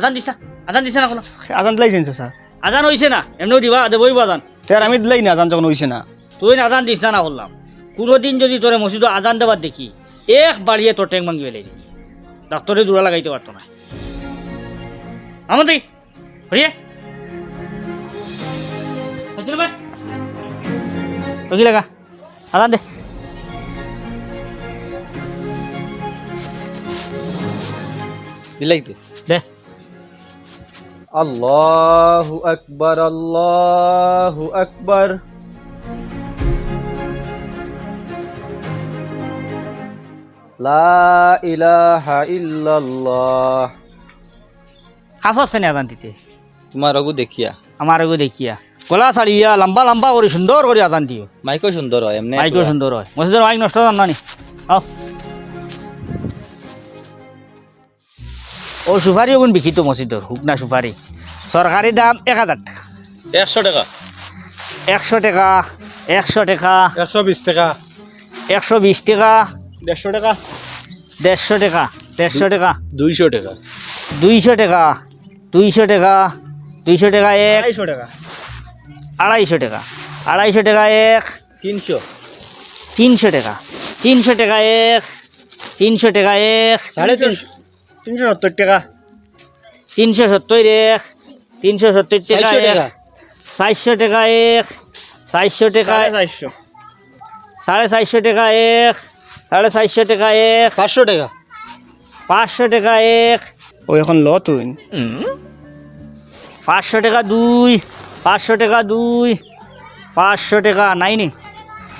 আজান দিছা আজান দিছা না কোনো? আজান দিলাইছেন স্যার আজান হইছে না এমনিও দিবা দে বইব আজান। তার আমি দিলাই না আজান যখন হইছে না। তুই না আজান দিস না না বললাম কোনোদিন যদি তোরে মসজিদে আজান দেবার দেখি এক বাড়িয়ে তোর ট্যাঙ্ক ভাঙি ফেলে দিবি ডাক্তারে দূরা লাগাইতে পারতো না। আমাদের হরিয়ে কি লাগা। আজান দে। দিলাই তো। দে। আল্লাহু আকবার আল্লাহু আকবার। লা ইলাহা ইল্লাল্লাহ। কাফস খানি আজান দিতে তোমার রঘু দেখিয়া। আমার আগে দেখিয়া। গলা ছাড়িয়া লম্বা লম্বা করে সুন্দর করে আজান দিও। মাইকো সুন্দর হয় এমনি মাইকও সুন্দর হয়। মসজিদের মাইক নষ্ট জান আও ও সুপারি ওগুন বিকিত মসজিদর হুক না সুপারি। সরকারি দাম এক হাজার টাকা। একশো টাকা। একশো টাকা একশো টাকা। একশো বিশ টাকা। একশো বিশ টাকা। দেড়শো টাকা। দেড়শো টাকা দেড়শো টাকা। দুইশো টাকা। দুইশো টাকা দুইশো টাকা দুইশো টাকা এক। আড়াইশো টাকা। আড়াইশো টাকা। আড়াইশো টাকা এক। তিনশো। তিনশো টাকা। তিনশো টাকা এক। তিনশো টাকা এক। সাড়ে তিনশো। তিনশো সত্তর টাকা। তিনশো সত্তর এক তিনশো সত্তর টাকা এক টাকা। চারশো টাকা এক চারশো টাকা চারশো। সাড়ে চারশো টাকা এক সাড়ে চারশো টাকা এক পাঁচশো টাকা। পাঁচশো টাকা এক। ও এখন ল তুই পাঁচশো টাকা দুই পাঁচশো টাকা দুই পাঁচশো টাকা নাইনি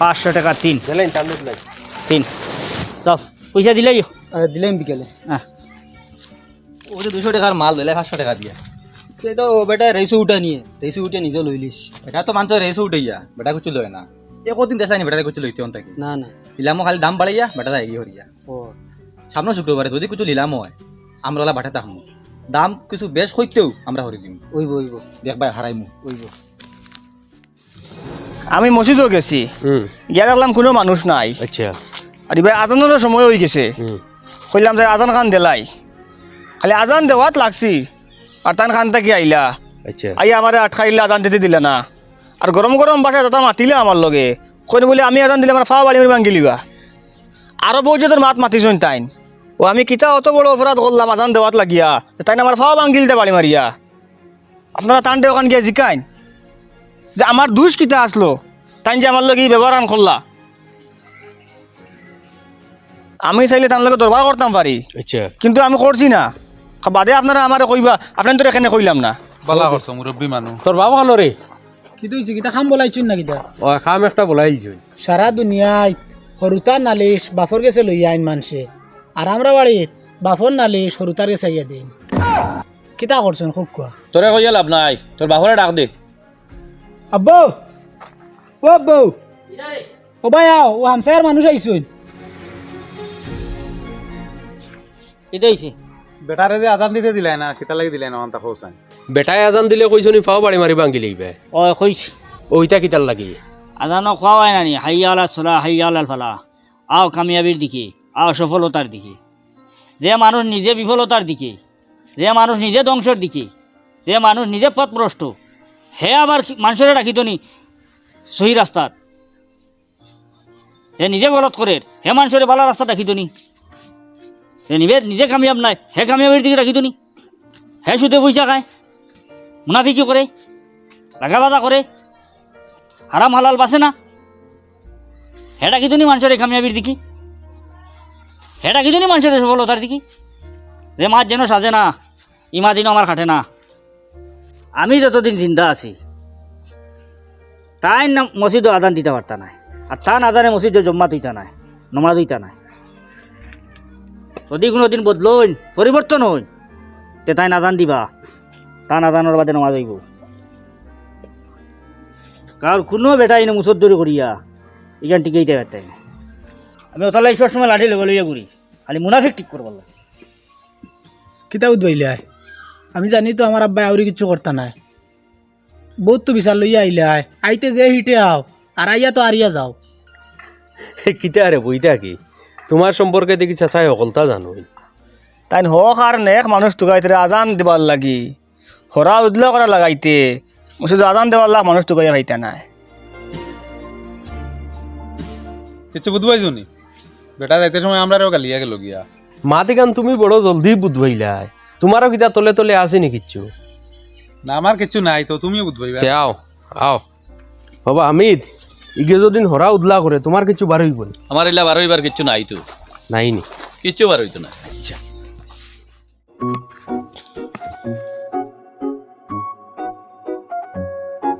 পাঁচশো টাকা তিন। তিন। তো পয়সা দিলেই। দিলেন বিকেলে। হ্যাঁ। ও যে দুশো টাকার মাল দিলে পাঁচশো টাকা দিয়া। সে তো বেটা রেসু উঠা নিয়ে রেসু উঠে নিজে লইলিস এটা তো মানুষ রেসে উঠাইয়া বেটা কুচু লয় না। এ কদিন দেখায়নি বেটা কুচু লইতে অন থাকি না না। লিলামো খালি দাম বাড়াইয়া বেটা যাই হরিয়া ও সামনে শুক্রবারে যদি কিছু লিলাম হয় আমরা ওলা বাটে তাহমু দাম কিছু বেশ হইতেও আমরা হরি যাম। ওইব ওইব। দেখবাই হারাইমু ওইব। আমি মসজিদও গেছি। গিয়া দেখলাম কোনো মানুষ নাই। আচ্ছা। আর এবার আজানের সময় হয়ে গেছে। কইলাম যে আজান খান দেলাই। খালি আজান দেওয়াত লাগছি। আর তান খান থাকি আইলা। আচ্ছা। আই আমারে আটকাইলে আজান দিতে দিলে না। আর গরম গরম বাসায় দাদা মাতিলে আমার লগে। কইন বলে আমি আজান দিলে আমার ফাওয়া বাড়ি ভাঙ্গি লিবা আরও বউ তোর মাত মাতিছন তাইন। ও আমি কিতা অত বড় অপরাধ করলাম আজান দেওয়াত লাগিয়া। যে তাইন আমার ফাওয়া ভাঙ্গি দিতে বাড়ি মারিয়া আপনারা তান ওখান গিয়া জিকাইন। যে আমার দুষ কিতা আসলো তাইন যে আমার লগে ব্যবহার আন করলা আমি চাইলে তার লগে দরবার করতাম পারি আচ্ছা। কিন্তু আমি করছি না। বাদে আপনারা আমারে কইবা আপনার তো এখানে কইলাম না। বালা করছ মুরব্বী মানুষ তোর বাবা ভালো রে? কিন্তু হইছে কিতা খাম বলাইছুন না কিতা ও কাম একটা বলাই দিছুন সারা দুনিয়ায় সরুতার নালিশ বাফর গেছে লইয়া আইন মানছে। আর আমরা বাড়িত বাফর নালিশ সরুতার গেছে ইয়া দিন। কিতা করছেন খুব কোয়া তোরে কইয়া লাভ নাই তোর বাহরে ডাক দে। আব্বু ও আব্বু। ও ভাই আও ও হামসায়ার মানুষ আইসুন এটা হয়েছে বেটারে যে আজান দিতে দিলাই না কিতা লাগি দিলাই না অন্তা খোসান বেটাই আজান দিলে কইছনি ফাও বাড়ি মারি ভাঙ্গি লইবে ও কইছি ওইটা কিতার লাগি? আজানো খাওয়াই নানি হাইয়া আলা সলা হাইয়া আলাল ফালা। আও কামিয়াবির দিকে আও সফলতার দিকে যে মানুষ নিজে বিফলতার দিকে যে মানুষ নিজে ধ্বংসের দিকে যে মানুষ নিজে পথভ্রষ্ট হে আবার মানুষের রাখিত নি সহি রাস্তাত যে নিজে গলত করে হে মানুষের ভালো রাস্তা রাখিত নি যে নিজে কামিয়াব নাই। হে কামিয়াবির দিকে রাখিত নি হে সুদে পয়সা খায় মুনাফিকি করে লাগা বাজা করে। হারাম হালাল বাসে না। হেটা কিন্তু নি মানুষের কামিয়াবির দিকি। হেটা কিন্তু নি মানুষের সফলতার দিকি। যে মাছ যেন সাজে না, ইমা দিনও আমার খাটে না। আমি যতদিন চিন্তা আছি, তাই মসজিদ আদান দিতে পারতা নাই। আর তা আদানে মসজিদ জম্মা দিতা নাই, নমাজ দিতা নাই। যদি কোনো দিন বদলইন পরিবর্তন হইন তে তাই নাজান দিবা। তা নাদানোর বাদে নমাজ হইব। কার কোনো বেটা এনে মুসদ্দরি করিয়া এখান টিকে ইটা বেটাই আমি ওতালা ঈশ্বর সময় লাঠি লেগে লইয়া ঘুরি খালি মুনাফিক ঠিক করবার লাগে। কিতা উদ্বাইলে আমি জানি তো আমার আব্বাই আউরি কিছু করতা নাই। বহুত তো বিচার লইয়া আইলে আয়। আইতে যে হিটে আও আর আইয়া তো আরিয়া যাও। কিতা রে বইতা কি তোমার সম্পর্কে দেখি চেঁচাই অকলতা জানো তাই হক আর নেক মানুষ টুকাইতে আজান দিবার লাগি হরা উদলা করা লাগাইতে শুধু আজান দেওয়ার লাগ মানুষ টুকাইয়া ভাইতা নাই। কিছু বুঝবাইছো নি বেটা যাইতে সময় আমরা গালিয়া গেল গিয়া মাতি গান তুমি বড় জলদি বুধবাইলাই। তোমারও কিতা তলে তলে আছে নি কিচ্ছু? না আমার কিছু নাই তো তুমিও বুঝবাইবা তে আও আও। বাবা হামিদ ইগে যদিন হরা উদলা করে তোমার কিছু বার হইব? আমার এলা বারো এবার কিচ্ছু নাই তো। নাই নি কিচ্ছু বার হইতো না।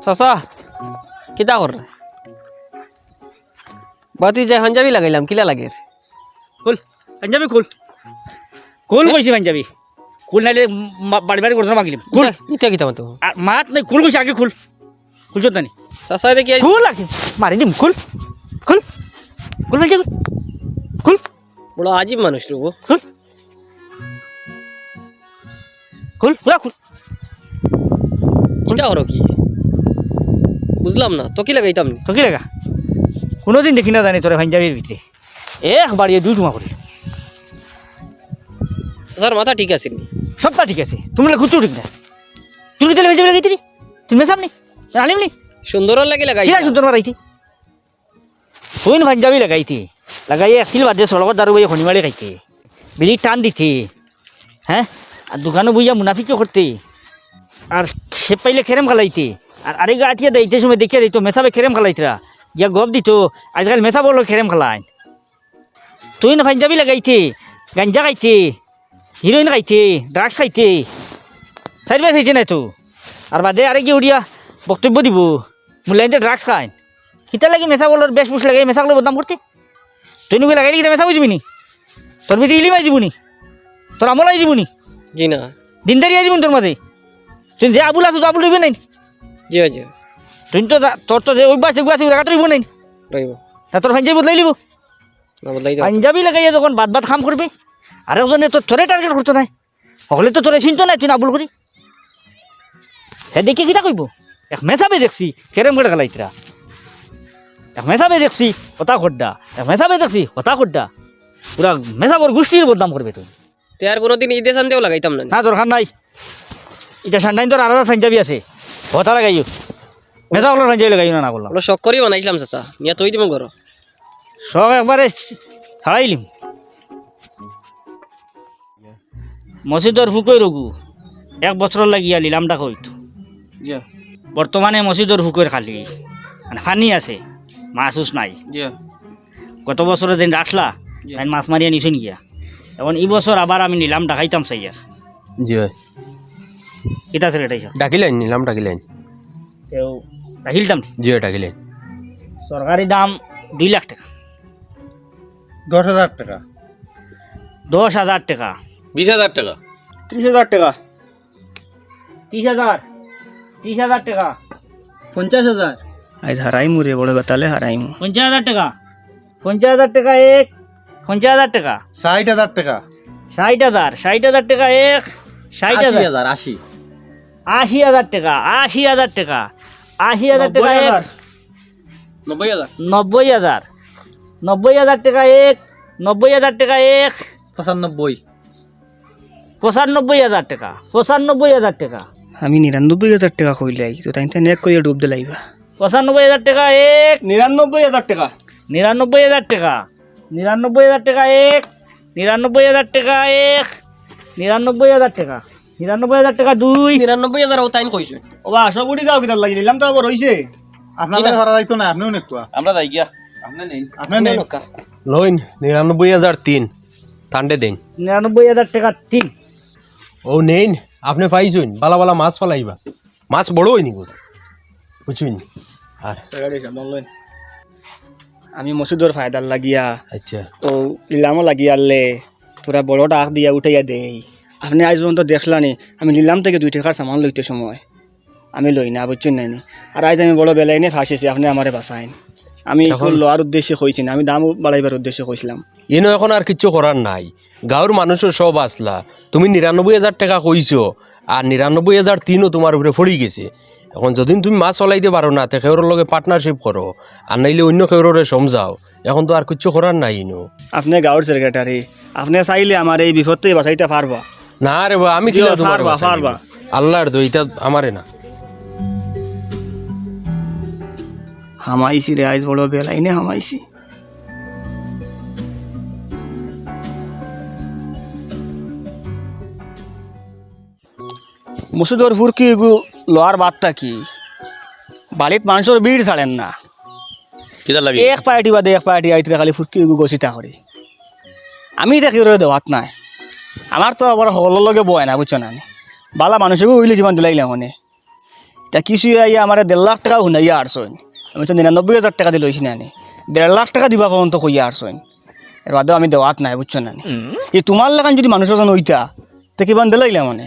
চাচা কিতা কর বাতি যাই পাঞ্জাবি লাগাইলাম কিলা লাগে? খুল পাঞ্জাবি খুল। খুল কইছি পাঞ্জাবি। খুল নাইলে বাড়ি বাড়ি করতে মাগিলিম। খুল। ইটা কিতা মাতো মাত নাই খুল কইছি আগে খুল। খুলছ তানি চাচা দেখি খুল আগে মারি দিম খুল খুল খুল পাঞ্জাবি খুল বড় আজিব মানুষ রুবো খুল। খুল পুরা খুল। ইটা হলো কি? বুঝলাম না তো কি লাগাইতাম নি? তো কি লাগা? কোনোদিন দেখি না জানি তোর পাঞ্জাবির ভিতরে। এক বাড়িয়ে দুই টুমা করে। চাচার মাথা ঠিক আছে নি? সবটা ঠিক আছে তুমি খুঁজছো ঠিক না। তুমি তাহলে পাঞ্জাবি লাগাইতি তুমি সামনে? নি সুন্দর লাগে লাগাই কিরা সুন্দর মারাইতি কোন পাঞ্জাবি লাগাইতি লাগাই একটিল বাদে সড়কত দারু বইয়ে শনিবারে খাইতে বিড়ি টান দিতে হ্যাঁ আর দোকানে বইয়া মুনাফিকে করতে আর সে পাইলে খেরেম খালাইতে আর আরেক আটিয়া দেইতে সময় দেখিয়া দিত মেসাবে খেরেম খালাইতরা ইয়া গপ দিত আজকাল মেসা বলো খেরেম খালাই তুই না পাঞ্জাবি লাগাইতে গাঞ্জা খাইতে হিরোইন খাইতে ড্রাগস খাইতে সাইড বাই খাইতে নাই তো আর বাদে আরে কি উড়িয়া বক্তব্য দিব। মূল্যায়নতে ড্রাগস খায়। কিতা লাগে মেসা বলার বেশ বুঝ লাগে মেসাগুলো বদনাম করতে তুই নুকে লাগাইলে কিতা মেসা বুঝবি নি তোর ভিতরে ইলিমাই দিব নি তোর আমলাই দিব নি জি না। দিনদারি আই দিব তোর মাঝে তুই যে আবুল আছো তো আবুল রইবে নাই জি আছে তুই তো তোর তো যে অভ্যাস এগুলো আছে জায়গাটা রইব নাই রইব তা তোর পাঞ্জাবি বদলাই লিব। পাঞ্জাবি লাগাইয়া যখন বাদ বাদ খাম করবে আরেকজনে তো তোরে টার্গেট করতো নাই। সকলে তো তোরে চিনতো নাই তুই আবুল করি হে দেখি কিটা কইব এক মেসাবে দেখছি কেরেম করে খেলাইতরা এক মেসাবে দেখছি হতা খড্ডা এক মেসাবে দেখছি হতা খড্ডা পুরা মেসাবর গোষ্ঠীর বদনাম করবে তুই তে আর কোনোদিন ঈদে সানতেও লাগাইতাম না। নি। না দরকার নাই। এটা সান্ডাইন তোর আলাদা পাঞ্জাবি আছে। হতা লাগাইও। মেসা হলো পাঞ্জাবি লাগাইও না না বললাম। শখ করি বানাইছিলাম চাচা। নিয়ে তুই দিব ঘর সব একবারে ছাড়াইলিম মসজিদর ফুকই রঘু এক বছর লাগিয়া লিলামটা কইতো জি বর্তমানে মসজিদর ফুকর খালি মানে খানি আছে মাছ উস নাই। জি গত বছরের দিন রাখলা। তাই মাছ মারিয়া নিছেন গিয়া এখন এই বছর আবার আমি নিলাম ডাকাইতাম সাইয়ার জি হয় কিতা ছেলে এটাই ডাকিলেন নিলাম ডাকিলেন কেউ রাখিলতাম জি হয় ডাকিলেন সরকারি দাম দুই লাখ টাকা। দশ হাজার টাকা। দশ হাজার টাকা। বিশ হাজার টাকা। ত্রিশ হাজার টাকা। ত্রিশ হাজার ত্রিশ হাজার টাকা। পঞ্চাশ হাজার? আজ হারাই মুরে বড় বেতালে হারাই মু পঞ্চাশ হাজার টাকা। পঞ্চাশ হাজার টাকা এক পঞ্চাশ হাজার টাকা। ষাট হাজার টাকা। ষাট হাজার ষাট হাজার টাকা এক ষাট হাজার। আশি আশি। হাজার টাকা আশি হাজার টাকা আশি হাজার টাকা এক। নব্বই হাজার। নব্বই হাজার নব্বই হাজার টাকা এক নব্বই হাজার টাকা এক। পঁচানব্বই। পঁচানব্বই হাজার টাকা পঁচানব্বই হাজার টাকা। আমি নিরানব্বই হাজার টাকা কইলাই তো তাই নেক কইয়া ডুব দিলাইবা পঁচানব্বই হাজার টাকা এক। নিরানব্বই হাজার টাকা। নিরানব্বই হাজার টাকা। নিরানব্বই হাজার টাকা এক। নিরানব্বই হাজার টাকা এক। নিরানব্বই হাজার টাকা। নিরানব্বই হাজার টাকা দুই। নিরানব্বই হাজার ও তাইন কইছে। ও বা সব উঠি যাও কিতার লাগি নিলাম তো আবার হইছে। আপনার ধরা যাইতো না আপনিও নেকুয়া আমরা যাই গিয়া। আপনি নেই আপনি নেই লইন নিরানব্বই হাজার তিন। তান্ডে দেন। নিরানব্বই হাজার টাকা তিন। ও নেইন। আপনি পাইছুন বালা বালা মাছ ফলাইবা। মাছ বড় হয়নি গো বুঝুন আর আমি মসুদর ফায়দার লাগিয়া আচ্ছা। তো নিলামও লাগিয়া আনলে তোরা বড় ডাক দিয়া উঠাইয়া দেই। আপনি আজ পর্যন্ত দেখলানি আমি নিলাম থেকে দুই টাকার সামান লইতে সময়। আমি লই না বুঝছেন নাইনি আর আজ আমি বড় বেলাইনে ফাঁসেছি আপনি আমারে বাঁচাইন। আমি এখন- লোয়ার উদ্দেশ্যে কইছি না আমি দাম বাড়াইবার উদ্দেশ্যে কইছিলাম। এনো এখন আর কিচ্ছু করার নাই। গাঁৱৰ মানুষের সব আসলা তুমি নিরানব্বই হাজার টাকা কইছো আর নিরানব্বই হাজার তিনও তোমার উপরে পড়ি গেছে। এখন যদি তুমি মাছ চলাইতে পারো না তে খেউরের লগে পার্টনারশিপ করো আর নাইলে অন্য খেউরে সমঝাও। এখন তো আর কিচ্ছু করার নাই ইনো আপনি গাঁৱৰ সেক্রেটারি আপনি চাইলে আমার এই বিপদটা বাঁচাইতে পারবা না রে বা আমি পারবা, পারবা। আল্লাহর দইটা আমারে না। হামাইছি রে আইজ বড় বেলাইনে হামাইছি? মুসুদর ফুরকি এগু লোয়ার বাদটা কি? বালিত মানুষের ভিড় ছাড়েন না। এক পার্টি বাদে এক পার্টি আইতে খালি ফুরকি এগু গছিতা করে। আমি দেখি রে দেওয়াত নাই। আমার তো আবার লগে বয় না বুঝছ না বালা মানুষকে উইলে যিমান দিলাইলে মনে তা কিছু আইয়া আমার দেড় লাখ টাকা শুনাইয়া আরছইন আমি তো নিরানব্বই হাজার টাকা দিয়ে লইছি নানি দেড় লাখ টাকা দিবা পর্যন্ত কইয়া আরছইন এর বাদেও আমি দেওয়াত নাই বুঝছ নানি এই তোমার লাগান যদি মানুষের জন ওইতা তে কিমান দিলাইলে মনে?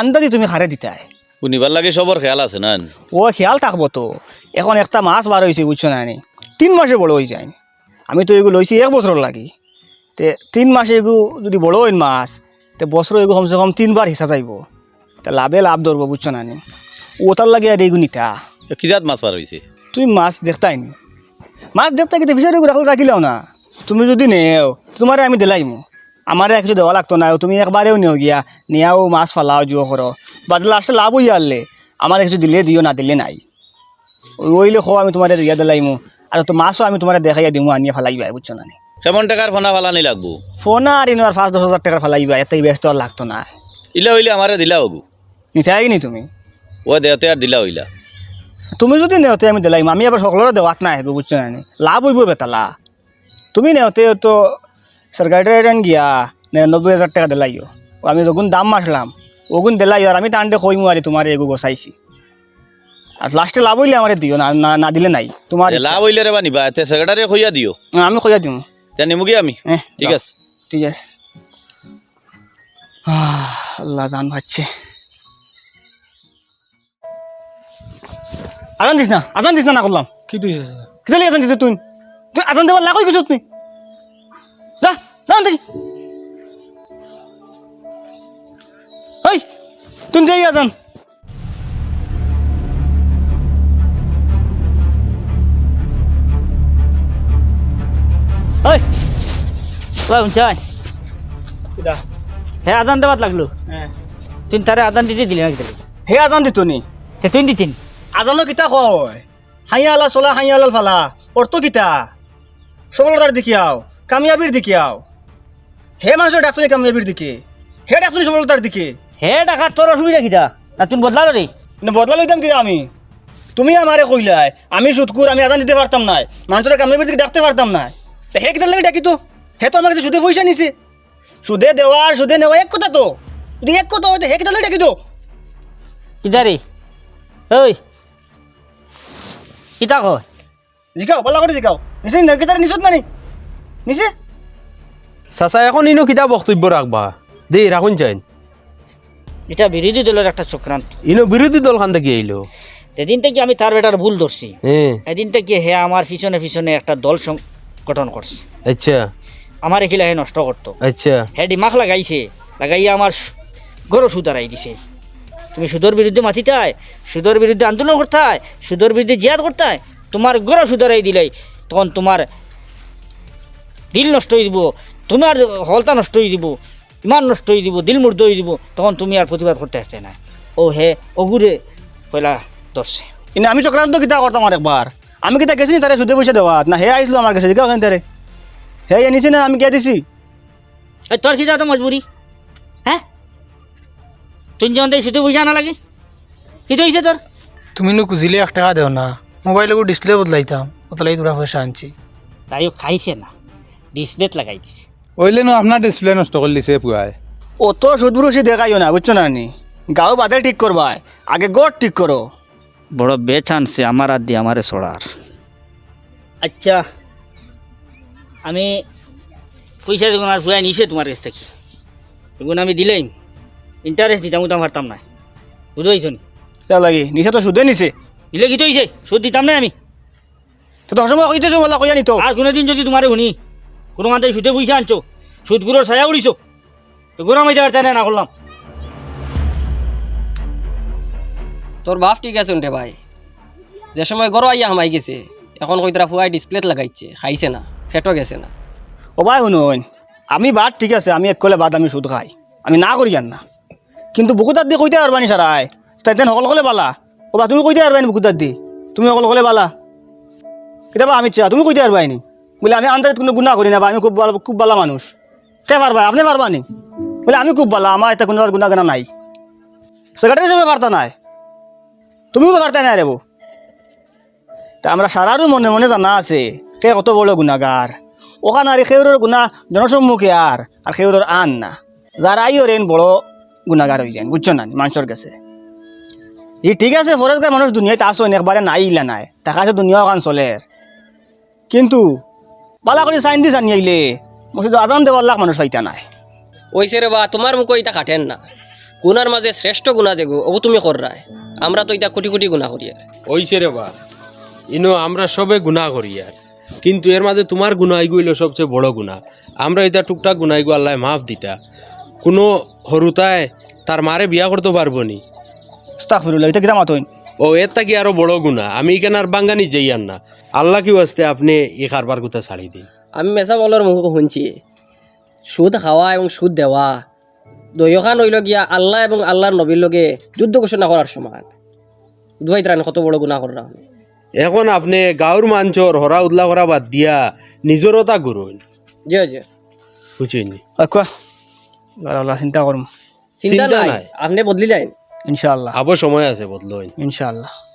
আন্দাজি তুমি হারে দিতাই শুনিবার লাগে সবর খেয়াল আছে না? ও খেয়াল থাকব তো। এখন একটা মাছ বার হয়েছে বুঝছ না তিন মাসে বড় হয়ে যায়। আমি তো এগুলো লইছি এক বছর লাগি। তে তিন মাসে এগু যদি বড় হইন মাছ তে বছর এগু কমসে কম তিনবার হিসা যাইব। তে লাভে লাভ ধরবো বুঝছ না নি ওটার লাগে আর এগু নিতা। কি জাত মাছ পার হয়েছে তুই মাছ দেখতাই নি। মাছ দেখতে কিন্তু ফিসারি রাখলে রাখিলাও না। তুমি যদি নেও তোমারে আমি দিলাইমু। আমারে কিছু দেওয়া লাগতো না তুমি একবারেও নিও গিয়া নিয়াও মাছ ফালাও জিও করো। বাদ লাস্টে লাভ হইয়া আনলে আমার কিছু দিলে দিও না দিলে নাই। ওই ওইলে খো আমি তোমারে দিয়া দিলাইমু আর তো মাছও আমি তোমারে দেখাইয়া দিমু আনিয়া ফালাইবা বুঝছ না নি? কেমন টাকার ফোনা ফালানি লাগবো? ফোনা আর ইনো আর পাঁচ দশ হাজার টাকার ফালাইবা এতেই ব্যস্ত আর লাগতো না। ইলা হইলে আমারে দিলা হগু নিথাই নি তুমি? ও দেওতে আর দিলা হইলা। তুমি যদি নেওতে আমি দিলাইম আমি আবার সকলের দেওয়াত আহিব বুঝছ না লাভ হইব বেতালা। তুমি নেওতে তো সরকারি রেট গিয়া নিরানব্বই হাজার টাকা দিলাইও। ও আমি যখন দাম মাসলাম ওগুন দিলাই আর আমি টানতে কইমু আরে তোমার এগু গোসাইছি আর লাস্টে লাভ হইলে আমার দিও না না- দিলে নাই। তোমার লাভ হইলে রে বা নিবা তে সেক্রেটারি কইয়া দিও। আমি কইয়া দিম। তে নিমুগি আমি। হ্যাঁ ঠিক আছে। ঠিক আছে। আহ, আল্লাহ জান ভাচ্ছে আজান দিস না আজান দিস না না করলাম। কি তুই কিতা লিয়ে আজান দিতে তুই? তুই আজান দেবার লাগ গেছ তুই যা যান দেখি। এই তুই দেই আজান ওই আদান দেবাত লাগল। হ্যাঁ। তুই তারে আদান দিতে দিলি না কিতা হে আজান দিত নি তে তুই দিতিন আজানো কিতা কয়? হাইয়া আলা চলা হাইয়া আলাল ফালা। অর্থ কিতা? সফলতার দিকে আও কামিয়াবির দিকে আও হে মানুষের ডাক্তারি কামিয়াবির দিকে? হে ডাক্তারি সফলতার দিকে? হে টাকা তোর অসুবিধা কিতা না তুমি বদলালো রে। না বদলা লইতাম কি আমি? তুমি আমারে কইলাই আমি সুদকুর আমি আজান দিতে পারতাম না। মানুষের কামিয়াবির দিকে ডাকতে পারতাম না। তা হে কিতার লাগে ডাকি তো? হে তো আমার কাছে সুদে পয়সা নিছে। সুদে দেওয়া আর সুদে নেওয়া এক কথা তো। যদি এক কথা হয়তো হে কিতার লাগে ডাকি তো? কিতা রে? ওই। কিতা কয়? জিকাও বলা করে জিকাও নিছে না কিতার নিছত না নি নিছে? চাচা এখন ইনো কিতা বক্তব্য রাখবা দে রাখুন চাইন এটা বিরোধী দলের একটা চক্রান্ত ইনো বিরোধী দল খান থেকে আইলো সেদিন থেকে আমি তার বেটার ভুল ধরছি সেদিন থেকে হে আমার পিছনে পিছনে একটা দল সংগঠন করছে আচ্ছা। আমার এখিলা হে নষ্ট করতো আচ্ছা। হে দিমাগ লাগাইছে লাগাইয়া আমার গরো সুদারাই দিছে। তুমি সুদর বিরুদ্ধে মাতিতায় সুদর বিরুদ্ধে আন্দোলন করতায় সুদর বিরুদ্ধে জিয়াদ করতায় তোমার গরো সুদারাই দিলাই তখন তোমার দিল নষ্ট হয়ে দিব। তোমার হলতা নষ্ট হয়ে দিব ইমান নষ্ট হয়ে দিব দিল মুর্দ হয়ে দিব তখন তুমি আর প্রতিবাদ করতে আসতে না ও হে অগুরে পয়লা ধরছে। ইনে আমি চক্রান্ত কিতা করতাম আর একবার। আমি কিতা গেছি নি তারে সুদে পয়সা দেওয়া? না হে আইসলো আমার কাছে জিকাও কেন তারে। হে এনেছি না আমি কে দিছি? এই তোর কি তো মজবুরি? হ্যাঁ তুই যেমন শুধু বুঝা না লাগে? কি তো হয়েছে তোর? তুমি নো খুঁজিলে এক টাকা দেও না মোবাইলে ডিসপ্লে বদলাইতাম বদলাই তোরা পয়সা আনছি। তাইও খাইছে না। ডিসপ্লেত লাগাই দিছে। ওইলে নো আপনার ডিসপ্লে নষ্ট করে দিছে পুয়ায় অত সুদবুরুষি দেখাইও না বুঝছ না নি? গাও বাদে ঠিক করবা আগে গড় ঠিক করো বড় বেচানছে আমার আর দিয়ে আমারে সড়ার আচ্ছা আমি পয়সা যখন আর ফুয়াই নিছে তোমার কাছ থেকে এগুলো আমি দিলেই। ইন্টারেস্ট দিতাম তো পারতাম না বুঝতে পারছ নি? তা লাগি নিচে তো সুদে নিছে। দিলে কি তো সুদ দিতাম না আমি। তো দশ সময় কইতেছো বলা কইয়া নিত আর কোনোদিন যদি তোমারে শুনি কোনো মানতে সুদে পয়সা আনছো সুদগুলোর ছায়া উড়িছো। তো গোড়া মাইতে পারতে না করলাম। তোর বাপ ঠিক আছে রে ভাই। যে সময় গরো আইয়া হামাই গেছে এখন কই তোরা ফুয়াই ডিসপ্লেত লাগাইছে খাইছে না ফেটো গেছে না। ও ভাই শুনুন আমি বাদ ঠিক আছে আমি এক কলে বাদ আমি সুদ খাই। আমি না করি আর না। কিন্তু বুকুতার দি কইতে পারবানি সারাই তাইতেন সকল কলে বালা ও বা তুমি কইতে পারবানি বুকুতার দি? তুমি সকল কলে বালা কেতিয়াবা আমি চা তুমি কইতে পারবানি বলে, আমি আন্দাজ কোনো গুণা করি না আমি খুব খুব ভালো মানুষ। কে পারবা? আপনি পারবানি বলে, আমি খুব ভালো, আমার এটা কোনো গুণা গানা নাই। সেক্রেটারি হিসেবে পারতা নাই তুমিও তো পারতা নাই রে বউ। তা আমরা সারারও মনে মনে জানা আছে, কে কত বড় গুণাগার ওখানে আর সেউরের গুণা জনসম্মুখে আর আর সেউরের আন না। যারা আইও রেন বড় গুণাগার হয়ে যায় বুঝছ না মানুষের কাছে। ই ঠিক আছে ফরেজগার মানুষ দুনিয়াতে আসো একবারে নাই ইলা নাই। টাকা আছে দুনিয়া ওখান চলে। কিন্তু পালা করে চাইন দি জানি আইলে। মসজিদ আদান দেওয়ার লাখ মানুষ পাইতা নাই। ওইসে রে বা তোমার মুখো ইটা কাটেন না। গুনার মাঝে শ্রেষ্ঠ গুণা যেগো ও তুমি কররায়। আমরা তো ইটা কোটি কোটি গুণা করি আর। ওইছে রে বা ইনো আমরা সবে গুণা করি আর। কিন্তু এর মাঝে তোমার গুণাই গইল সবচেয়ে বড় গুণা। আমরা এটা টুকটাক গুণাই গো আল্লাহ মাফ দিতা। কোনো হরুতায় তার মারে বিয়া করতে পারব নি। স্টাফ ফিরুল্লাহ এটা কিতা মাতইন ও এর থাকি আরও বড় গুণা। আমি এখানে আর বাঙ্গানি যাইয়ান না। আল্লাহ কি আসতে আপনি এ কারবার কথা ছাড়ি দিন। আমি মেসা বলার মুখ শুনছি। সুদ খাওয়া এবং সুদ দেওয়া। দয়খান হইল গিয়া আল্লাহ এবং আল্লাহর নবীর লগে যুদ্ধ ঘোষণা করার সমান। দুয়াই তারা কত বড় গুণা করলাম আমি। এখন আপনি গাঁর মাঞ্চর হরা উদলা করা বাদ দিয়া নিজরও তা গুরুন জি জি বুঝছেন কোৱা। চিন্তা কৰিম। চিন্তা চিন্তা নাই। নাই। আপনি বদলি যায়। ইনশাআল্লাহ। আবার সময় আছে বদলো ইনশাআল্লাহ।